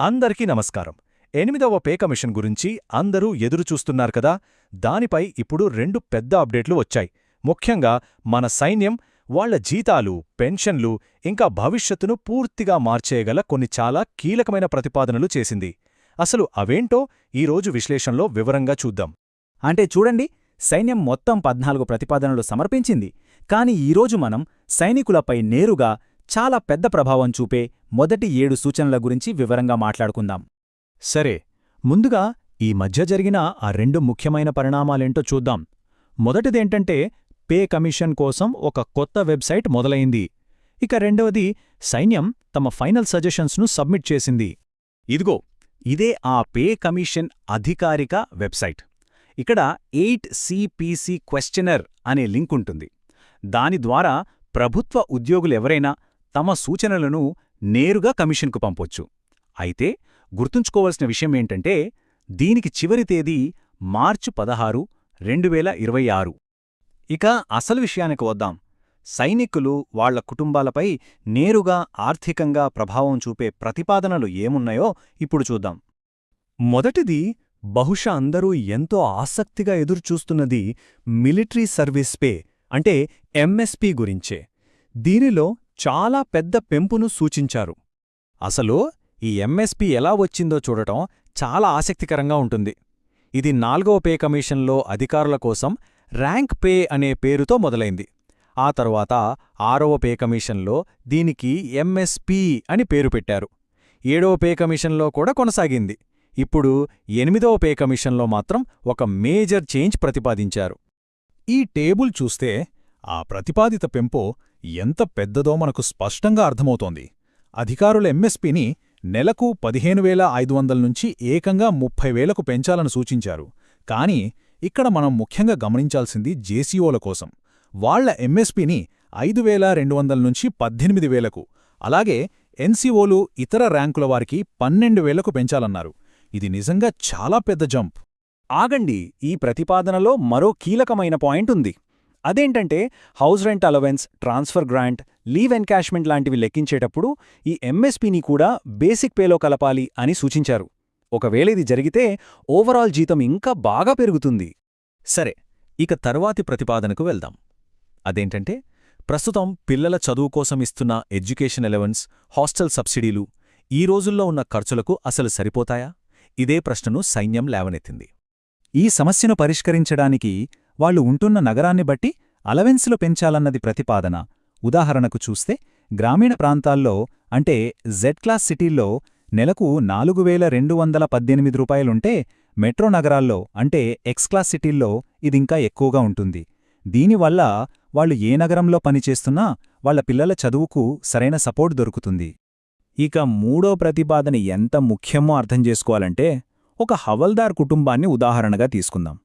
అందరికీ నమస్కారం. ఎనిమిదవ పే కమిషన్ గురించి అందరూ ఎదురుచూస్తున్నారు కదా? దానిపై ఇప్పుడు రెండు పెద్ద అప్డేట్లు వచ్చాయి. ముఖ్యంగా మన సైన్యం వాళ్ళ జీతాలు పెన్షన్లు ఇంకా భవిష్యత్తును పూర్తిగా మార్చేయగల కొన్ని చాలా కీలకమైన ప్రతిపాదనలు చేసింది. అసలు అవేంటో ఈరోజు విశ్లేషణలో వివరంగా చూద్దాం. అంటే చూడండి సైన్యం మొత్తం పద్నాలుగు ప్రతిపాదనలు సమర్పించింది. కాని ఈరోజు మనం సైనికులపై నేరుగా చాలా పెద్ద ప్రభావం చూపే మొదటి ఏడు సూచనల గురించి వివరంగా మాట్లాడుకుందాం. సరే ముందుగా ఈ మధ్య జరిగిన ఆ రెండు ముఖ్యమైన పరిణామాలేంటో చూద్దాం. మొదటిదేంటంటే పే కమిషన్ కోసం ఒక కొత్త వెబ్సైట్ మొదలైంది. ఇక రెండవది సైన్యం తమ ఫైనల్ సజెషన్స్ను సబ్మిట్ చేసింది. ఇదిగో ఇదే ఆ పే కమిషన్ అధికారిక వెబ్సైట్. ఇక్కడ ఎయిట్ సిపిసి క్వశ్చనర్ అనే లింక్ ఉంటుంది. దాని ద్వారా ప్రభుత్వ ఉద్యోగులెవరైనా తమ సూచనలను నేరుగా కమిషన్కు పంపొచ్చు. అయితే గుర్తుంచుకోవలసిన విషయమేంటంటే దీనికి చివరి తేదీ మార్చి పదహారు రెండు వేల ఇరవై ఆరు. ఇక అసలు విషయానికి వద్దాం. సైనికులు వాళ్ళ కుటుంబాలపై నేరుగా ఆర్థికంగా ప్రభావం చూపే ప్రతిపాదనలు ఏమున్నాయో ఇప్పుడు చూద్దాం. మొదటిది బహుశా అందరూ ఎంతో ఆసక్తిగా ఎదురుచూస్తున్నది మిలిటరీ సర్వీస్ పే అంటే ఎంఎస్పీ గురించే. దీనిలో చాలా పెద్ద పెంపును సూచించారు. అసలు ఈ ఎంఎస్పీ ఎలా వచ్చిందో చూడటం చాలా ఆసక్తికరంగా ఉంటుంది. ఇది నాల్గవ పే కమిషన్లో అధికారుల కోసం ర్యాంక్ పే అనే పేరుతో మొదలైంది. ఆ తరువాత ఆరవ పే కమిషన్లో దీనికి ఎంఎస్పీ అని పేరు పెట్టారు. ఏడవ పే కమిషన్లో కూడా కొనసాగింది. ఇప్పుడు ఎనిమిదవ పే కమిషన్లో మాత్రం ఒక మేజర్ చేంజ్ ప్రతిపాదించారు. ఈ టేబుల్ చూస్తే ఆ ప్రతిపాదిత పెంపో ఎంత పెద్దదో మనకు స్పష్టంగా అర్థమవుతోంది. అధికారుల ఎంఎస్పీని నెలకు పదిహేను వేల ఐదు వందల నుంచి ఏకంగా ముప్పై వేలకు పెంచాలని సూచించారు. కానీ ఇక్కడ మనం ముఖ్యంగా గమనించాల్సింది జేసీఓల కోసం. వాళ్ళ ఎంఎస్పీని ఐదు వేల రెండు వందల నుంచి పద్దెనిమిది వేలకు అలాగే ఎన్సీఓలు ఇతర ర్యాంకుల వారికి పన్నెండు వేలకు పెంచాలన్నారు. ఇది నిజంగా చాలా పెద్ద జంప్. ఆగండి ఈ ప్రతిపాదనలో మరో కీలకమైన పాయింట్ ఉంది. అదేంటంటే house rent allowance transfer grant leave encashment లాంటివి లెక్కించేటప్పుడు ఈ ఎంఎస్పీని కూడా బేసిక్ పేలో కలపాలి అని సూచించారు. ఒకవేళ ఇది జరిగితే ఓవరాల్ జీతం ఇంకా బాగా పెరుగుతుంది. సరే ఇక తర్వాతి ప్రతిపాదనకు వెళ్దాం. అదేంటంటే ప్రస్తుతం పిల్లల చదువు కోసం ఇస్తున్న ఎడ్యుకేషన్ ఎలవెన్స్ హాస్టల్ సబ్సిడీలు ఈ రోజుల్లో ఉన్న ఖర్చులకు అసలు సరిపోతాయా? ఇదే ప్రశ్నను సైన్యం లేవనెత్తింది. ఈ సమస్యను పరిష్కరించడానికి వాళ్ళు ఉంటున్న నగరాన్ని బట్టి అలవెన్సులు పెంచాలన్నది ప్రతిపాదన. ఉదాహరణకు చూస్తే గ్రామీణ ప్రాంతాల్లో అంటే జెడ్ క్లాస్ సిటీల్లో నెలకు నాలుగు వేల రెండు వందల పద్దెనిమిది రూపాయలుంటే మెట్రో నగరాల్లో అంటే ఎక్స్ క్లాస్ సిటీల్లో ఇదింకా ఎక్కువగా ఉంటుంది. దీనివల్ల వాళ్ళు ఏ నగరంలో పనిచేస్తున్నా వాళ్ళ పిల్లల చదువుకు సరైన సపోర్ట్ దొరుకుతుంది. ఇక మూడో ప్రతిపాదన ఎంత ముఖ్యమో అర్థం చేసుకోవాలంటే ఒక హవల్దార్ కుటుంబాన్ని ఉదాహరణగా తీసుకుందాం.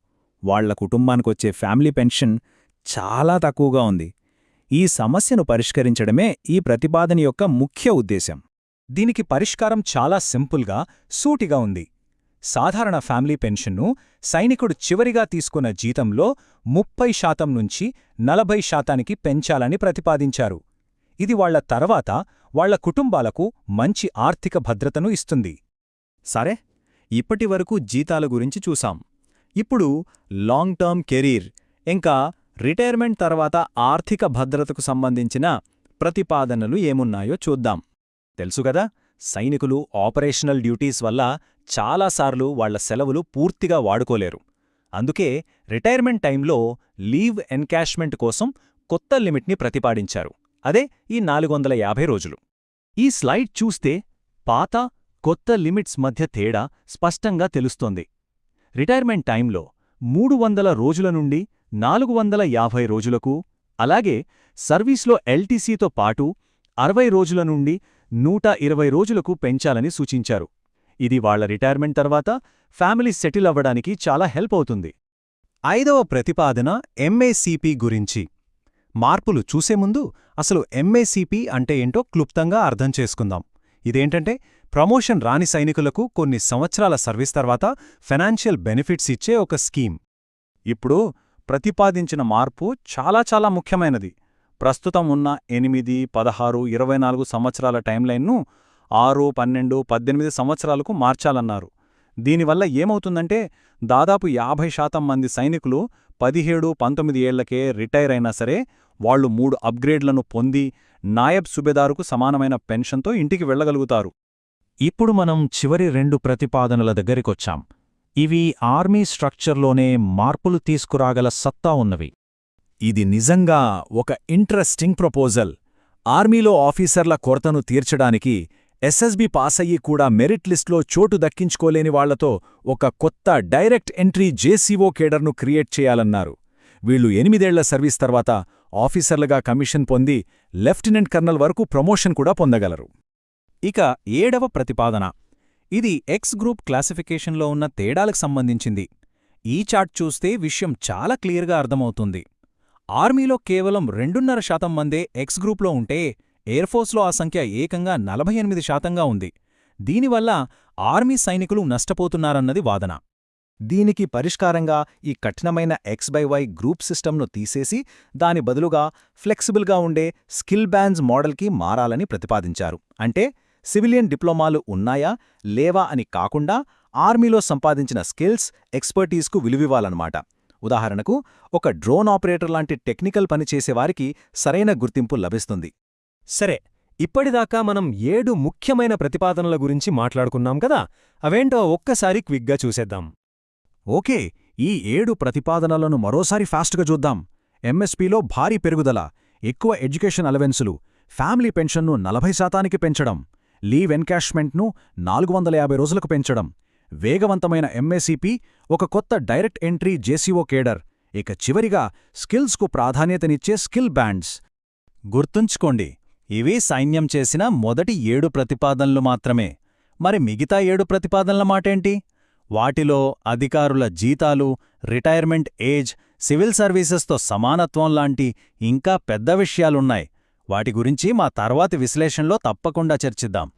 వాళ్ళ కుటుంబానికొచ్చే ఫ్యామిలీ పెన్షన్ చాలా తక్కువగా ఉంది. ఈ సమస్యను పరిష్కరించడమే ఈ ప్రతిపాదన యొక్క ముఖ్య ఉద్దేశం దీనికి పరిష్కారం చాలా సింపుల్గా సూటిగా ఉంది. సాధారణ ఫ్యామిలీ పెన్షన్ను సైనికుడు చివరిగా తీసుకున్న జీతంలో ముప్పై శాతం నుంచి నలభై శాతానికి పెంచాలని ప్రతిపాదించారు. ఇది వాళ్ళ తర్వాత వాళ్ళ కుటుంబాలకు మంచి ఆర్థిక భద్రతను ఇస్తుంది. సరే ఇప్పటివరకు జీతాల గురించి చూసాం. ఇప్పుడు లాంగ్ టర్మ్ కెరీర్ ఇంకా రిటైర్మెంట్ తర్వాత ఆర్థిక భద్రతకు సంబంధించిన ప్రతిపాదనలు ఏమున్నాయో చూద్దాం. తెలుసుగదా సైనికులు ఆపరేషనల్ డ్యూటీస్ వల్ల చాలాసార్లు వాళ్ళ సెలవులు పూర్తిగా వాడుకోలేరు. అందుకే రిటైర్మెంట్ టైంలో లీవ్ ఎన్కాష్మెంట్ కోసం కొత్త లిమిట్ని ప్రతిపాదించారు. అదే ఈ నాలుగు వందల యాభై రోజులు. ఈ స్లైడ్ చూస్తే పాత కొత్త లిమిట్స్ మధ్య తేడా స్పష్టంగా తెలుస్తోంది. రిటైర్మెంట్ టైంలో మూడు వందల రోజుల నుండి నాలుగు వందల యాభై రోజులకు అలాగే సర్వీస్లో ఎల్టీసీతో పాటు అరవై రోజుల నుండి నూట ఇరవై రోజులకు పెంచాలని సూచించారు. ఇది వాళ్ళ రిటైర్మెంట్ తర్వాత ఫ్యామిలీ సెటిల్ అవ్వడానికి చాలా హెల్ప్ అవుతుంది. ఐదవ ప్రతిపాదన ఎంఏసీపీ గురించి. మార్పులు చూసే ముందు అసలు ఎంఏసీపీ అంటే ఏంటో క్లుప్తంగా అర్థం చేసుకుందాం. ఇదేంటంటే ప్రమోషన్ రాని సైనికులకు కొన్ని సంవత్సరాల సర్వీస్ తర్వాత ఫైనాన్షియల్ బెనిఫిట్స్ ఇచ్చే ఒక స్కీమ్. ఇప్పుడు ప్రతిపాదించిన మార్పు చాలా చాలా ముఖ్యమైనది. ప్రస్తుతం ఉన్న ఎనిమిది పదహారు ఇరవై నాలుగు సంవత్సరాల టైంలైన్ను ఆరు పన్నెండు పద్దెనిమిది సంవత్సరాలకు మార్చాలన్నారు. దీనివల్ల ఏమవుతుందంటే దాదాపు యాభై శాతం మంది సైనికులు పదిహేడు పంతొమ్మిది ఏళ్ళకే రిటైర్ అయినా సరే వాళ్ళు మూడు అప్గ్రేడ్లను పొంది నాయబ్ సుబేదారుకు సమానమైన పెన్షన్తో ఇంటికి వెళ్ళగలుగుతారు ఇప్పుడు మనం చివరి రెండు ప్రతిపాదనల దగ్గరికొచ్చాం. ఇవి ఆర్మీ స్ట్రక్చర్లోనే మార్పులు తీసుకురాగల సత్తా ఉన్నవి. ఇది నిజంగా ఒక ఇంట్రెస్టింగ్ ప్రపోజల్. ఆర్మీలో ఆఫీసర్ల కొరతను తీర్చడానికి ఎస్ఎస్బి పాసయ్యి కూడా మెరిట్ లిస్ట్లో చోటు దక్కించుకోలేని వాళ్ళతో ఒక కొత్త డైరెక్ట్ ఎంట్రీ జేసీఓ కేడర్ను క్రియేట్ చేయాలన్నారు. వీళ్ళు ఎనిమిదేళ్ళ సర్వీస్ తర్వాత ఆఫీసర్లుగా కమిషన్ పొంది లెఫ్టినెంట్ కర్నల్ వరకు ప్రమోషన్ కూడా పొందగలరు. ఇక ఏడవ ప్రతిపాదన. ఇది ఎక్స్ గ్రూప్ క్లాసిఫికేషన్లో ఉన్న తేడాలకు సంబంధించింది. ఈ చార్ట్ చూస్తే విషయం చాలా క్లియర్గా అర్థమవుతుంది. ఆర్మీలో కేవలం రెండున్నర శాతం మందే ఎక్స్ గ్రూప్లో ఉంటే ఎయిర్ఫోర్స్లో ఆ సంఖ్య ఏకంగా నలభై ఎనిమిది శాతంగా ఉంది. దీనివల్ల ఆర్మీ సైనికులు నష్టపోతున్నారన్నది వాదన. దీనికి పరిష్కారంగా ఈ కఠినమైన ఎక్స్ బై వై గ్రూప్ సిస్టమ్ను తీసేసి దాని బదులుగా ఫ్లెక్సిబుల్గా ఉండే స్కిల్ బ్యాన్స్ మోడల్కి మారాలని ప్రతిపాదించారు. అంటే సివిలియన్ డిప్లొమాలు ఉన్నాయా లేవా అని కాకుండా ఆర్మీలో సంపాదించిన స్కిల్స్ ఎక్స్పర్టీస్కు విలువివ్వాలన్నమాట. ఉదాహరణకు ఒక డ్రోన్ ఆపరేటర్ లాంటి టెక్నికల్ పని చేసేవారికి సరైన గుర్తింపు లభిస్తుంది. సరే ఇప్పటిదాకా మనం ఏడు ముఖ్యమైన ప్రతిపాదనల గురించి మాట్లాడుకున్నాం కదా అవేంటో ఒక్కసారి క్విక్గా చూసేద్దాం. ఓకే ఈ ఏడు ప్రతిపాదనలను మరోసారి ఫాస్ట్గా చూద్దాం. ఎంఎస్పీలో భారీ పెరుగుదల ఎక్కువ ఎడ్యుకేషన్ అలవెన్సులు ఫ్యామిలీ పెన్షన్ను నలభై శాతానికి పెంచడం లీవ్ ఎన్కాష్మెంట్ను నాలుగు వందల యాభై రోజులకు పెంచడం వేగవంతమైన ఎంఏసీపీ ఒక కొత్త డైరెక్ట్ ఎంట్రీ జేసీఓ కేడర్ ఇక చివరిగా స్కిల్స్కు ప్రాధాన్యతనిచ్చే స్కిల్ బ్యాండ్స్. గుర్తుంచుకోండి ఇవి సైన్యం చేసిన మొదటి ఏడు ప్రతిపాదనలు మాత్రమే. మరి మిగతా ఏడు ప్రతిపాదనల మాటేంటి? వాటిలో అధికారుల జీతాలు రిటైర్మెంట్ ఏజ్ సివిల్ సర్వీసెస్తో సమానత్వం లాంటి ఇంకా పెద్ద విషయాలున్నాయి. వాటి గురించి మా తర్వాతి విశ్లేషణలో తప్పకుండా చర్చిద్దాం.